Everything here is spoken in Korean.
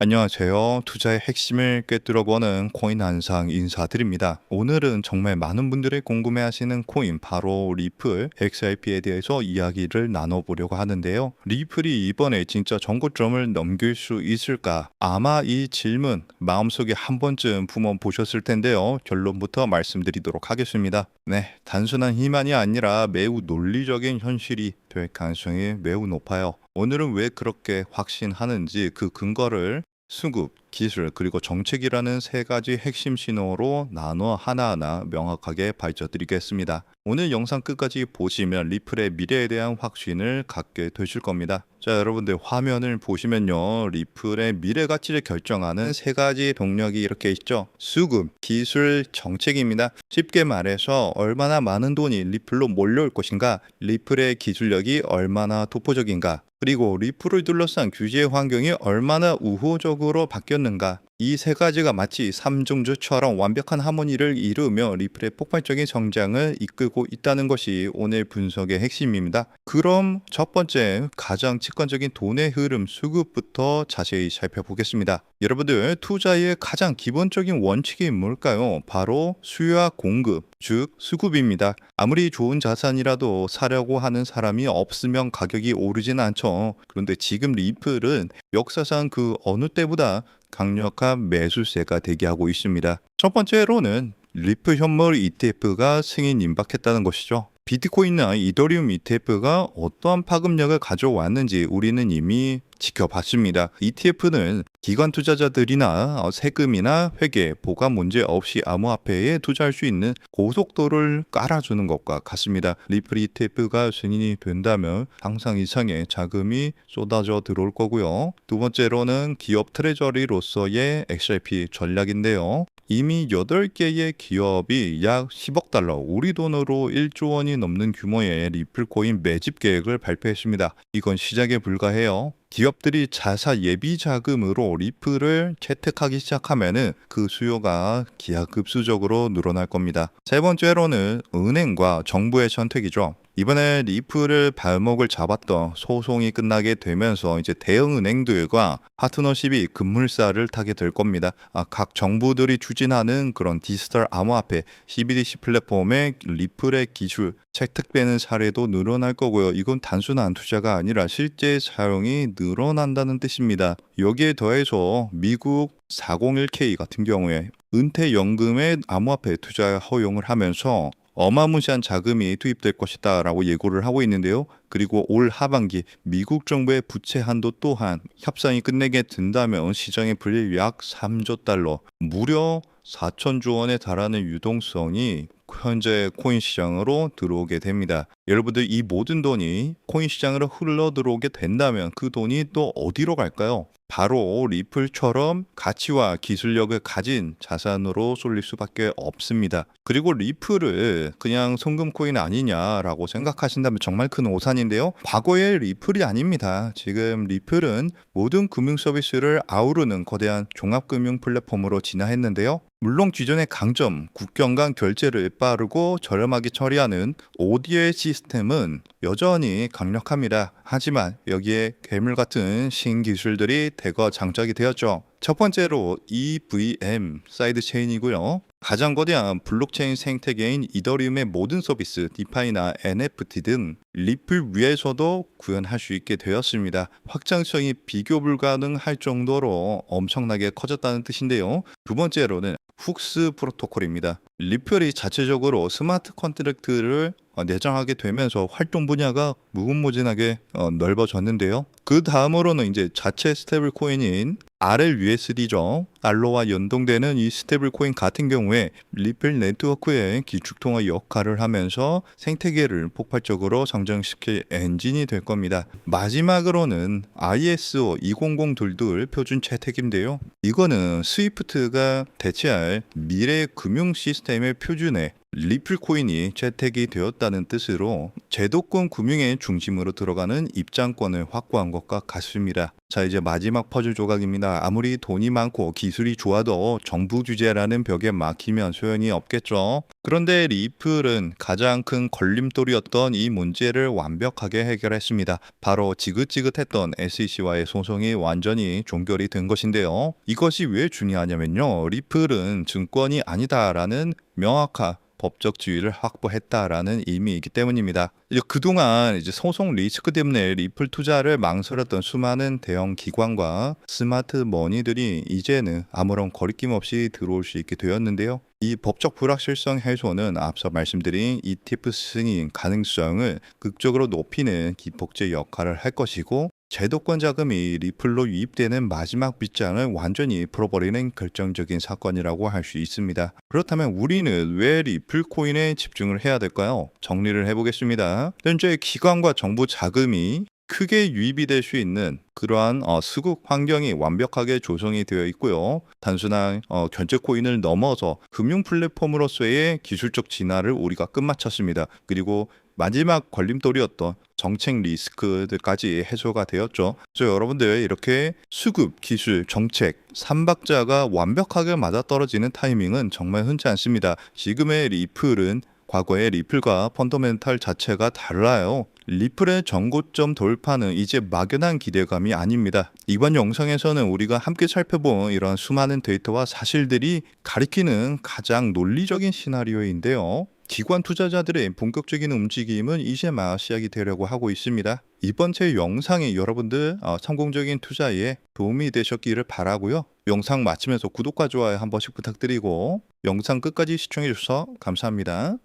안녕하세요. 투자의 핵심을 꿰뚫어보는 코인 한상 인사드립니다. 오늘은 정말 많은 분들이 궁금해하시는 코인 바로 리플 XRP에 대해서 이야기를 나눠보려고 하는데요. 리플이 이번에 진짜 정고점을 넘길 수 있을까? 아마 이 질문 마음속에 한 번쯤 품어 보셨을 텐데요. 결론부터 말씀드리도록 하겠습니다. 네, 단순한 희망이 아니라 매우 논리적인 현실이 될 가능성이 매우 높아요. 오늘은 왜 그렇게 확신하는지 그 근거를 수급, 기술, 그리고 정책이라는 세 가지 핵심 신호로 나눠 하나하나 명확하게 밝혀드리겠습니다. 오늘 영상 끝까지 보시면 리플의 미래에 대한 확신을 갖게 되실 겁니다. 자, 여러분들 화면을 보시면요. 리플의 미래 가치를 결정하는 세 가지 동력이 이렇게 있죠. 수급, 기술, 정책입니다. 쉽게 말해서 얼마나 많은 돈이 리플로 몰려올 것인가, 리플의 기술력이 얼마나 독보적인가, 그리고 리플을 둘러싼 규제 환경이 얼마나 우호적으로 바뀌었는가 해주는가? 이 세 가지가 마치 삼중주처럼 완벽한 하모니를 이루며 리플의 폭발적인 성장을 이끌고 있다는 것이 오늘 분석의 핵심입니다. 그럼 첫 번째 가장 직관적인 돈의 흐름 수급부터 자세히 살펴보겠습니다. 여러분들 투자의 가장 기본적인 원칙이 뭘까요? 바로 수요와 공급, 즉 수급입니다. 아무리 좋은 자산이라도 사려고 하는 사람이 없으면 가격이 오르진 않죠. 그런데 지금 리플은 역사상 그 어느 때보다 강력한 매수세가 대기하고 있습니다. 첫 번째로는 리플 현물 ETF가 승인 임박했다는 것이죠. 비트코인이나 이더리움 ETF가 어떠한 파급력을 가져왔는지 우리는 이미 지켜봤습니다. ETF는 기관 투자자들이나 어, 세금이나 회계, 보관 문제 없이 암호화폐에 투자할 수 있는 고속도를 깔아주는 것과 같습니다. 리플 ETF가 승인이 된다면 상상 이상의 자금이 쏟아져 들어올 거고요. 두 번째로는 기업 트레저리로서의 XRP 전략인데요. 이미 8개의 기업이 약 10억 달러, 우리 돈으로 1조 원이 넘는 규모의 리플 코인 매집 계획을 발표했습니다. 이건 시작에 불과해요. 기업들이 자사 예비 자금으로 리플을 채택하기 시작하면은 그 수요가 기하급수적으로 늘어날 겁니다. 세 번째로는 은행과 정부의 선택이죠. 이번에 리플을 발목을 잡았던 소송이 끝나게 되면서 이제 대형 은행들과 파트너십이 급물살을 타게 될 겁니다. 아, 각 정부들이 추진하는 그런 디지털 암호화폐 CBDC 플랫폼의 리플의 기술 채택되는 사례도 늘어날 거고요. 이건 단순한 투자가 아니라 실제 사용이 늘어난다는 뜻입니다. 여기에 더해서 미국 401k 같은 경우에 은퇴연금의 암호화폐 투자 허용을 하면서 어마무시한 자금이 투입될 것이다라고 예고를 하고 있는데요. 그리고 올 하반기 미국 정부의 부채 한도 또한 협상이 끝내게 된다면 시장에 불릴 약 3조 달러, 무려 4천조 원에 달하는 유동성이 현재 코인 시장으로 들어오게 됩니다. 여러분들 이 모든 돈이 코인 시장으로 흘러 들어오게 된다면 그 돈이 또 어디로 갈까요? 바로 리플처럼 가치와 기술력을 가진 자산으로 쏠릴 수밖에 없습니다. 그리고 리플을 그냥 송금 코인 아니냐라고 생각하신다면 정말 큰 오산인데요. 과거의 리플이 아닙니다. 지금 리플은 모든 금융 서비스를 아우르는 거대한 종합금융 플랫폼으로 진화했는데요. 물론 기존의 강점, 국경 간 결제를 빠르고 저렴하게 처리하는 ODA 시스템은 여전히 강력합니다. 하지만 여기에 괴물 같은 신기술들이 대거 장착이 되었죠. 첫 번째로 EVM 사이드 체인이고요. 가장 거대한 블록체인 생태계인 이더리움의 모든 서비스, 디파이나 NFT 등 리플 위에서도 구현할 수 있게 되었습니다. 확장성이 비교 불가능할 정도로 엄청나게 커졌다는 뜻인데요. 두 번째로는 훅스 프로토콜입니다. 리플이 자체적으로 스마트 컨트랙트를 어, 내장하게 되면서 활동 분야가 무궁무진하게 어, 넓어졌는데요. 그 다음으로는 이제 자체 스테이블 코인인 RLUSD죠. 알로와 연동되는 이 스테이블 코인 같은 경우에 리플 네트워크의 기축통화 역할을 하면서 생태계를 폭발적으로 성장시킬 엔진이 될 겁니다. 마지막으로는 ISO 200222 표준 채택인데요. 이거는 스위프트가 대체할 미래 금융 시스템의 표준에 리플 코인이 채택이 되었다는 뜻으로 제도권 금융의 중심으로 들어가는 입장권을 확보한 것과 같습니다. 자, 이제 마지막 퍼즐 조각입니다. 아무리 돈이 많고 기술이 좋아도 정부 규제라는 벽에 막히면 소용이 없겠죠. 그런데 리플은 가장 큰 걸림돌이었던 이 문제를 완벽하게 해결했습니다. 바로 지긋지긋했던 SEC와의 소송이 완전히 종결이 된 것인데요. 이것이 왜 중요하냐면요. 리플은 증권이 아니다라는 명확한 법적 지위를 확보했다라는 의미이기 때문입니다. 이제 그동안 이제 소송 리스크 때문에 리플 투자를 망설였던 수많은 대형 기관과 스마트 머니들이 이제는 아무런 거리낌 없이 들어올 수 있게 되었는데요. 이 법적 불확실성 해소는 앞서 말씀드린 ETF 승인 가능성을 극적으로 높이는 기폭제 역할을 할 것이고 제도권 자금이 리플로 유입되는 마지막 빗장을 완전히 풀어버리는 결정적인 사건이라고 할 수 있습니다. 그렇다면 우리는 왜 리플 코인에 집중을 해야 될까요? 정리를 해보겠습니다. 현재 기관과 정부 자금이 크게 유입이 될 수 있는 그러한 어, 수급 환경이 완벽하게 조성이 되어 있고요. 단순한 어, 결제 코인을 넘어서 금융 플랫폼으로서의 기술적 진화를 우리가 끝마쳤습니다. 그리고 마지막 걸림돌이었던 정책 리스크들까지 해소가 되었죠. 그래서 여러분들 이렇게 수급, 기술, 정책 삼박자가 완벽하게 맞아떨어지는 타이밍은 정말 흔치 않습니다. 지금의 리플은 과거의 리플과 펀더멘탈 자체가 달라요. 리플의 전고점 돌파는 이제 막연한 기대감이 아닙니다. 이번 영상에서는 우리가 함께 살펴본 이런 수많은 데이터와 사실들이 가리키는 가장 논리적인 시나리오인데요. 기관 투자자들의 본격적인 움직임은 이제 막 시작이 되려고 하고 있습니다. 이번 제 영상이 여러분들 어, 성공적인 투자에 도움이 되셨기를 바라고요. 영상 마치면서 구독과 좋아요 한 번씩 부탁드리고 영상 끝까지 시청해 주셔서 감사합니다.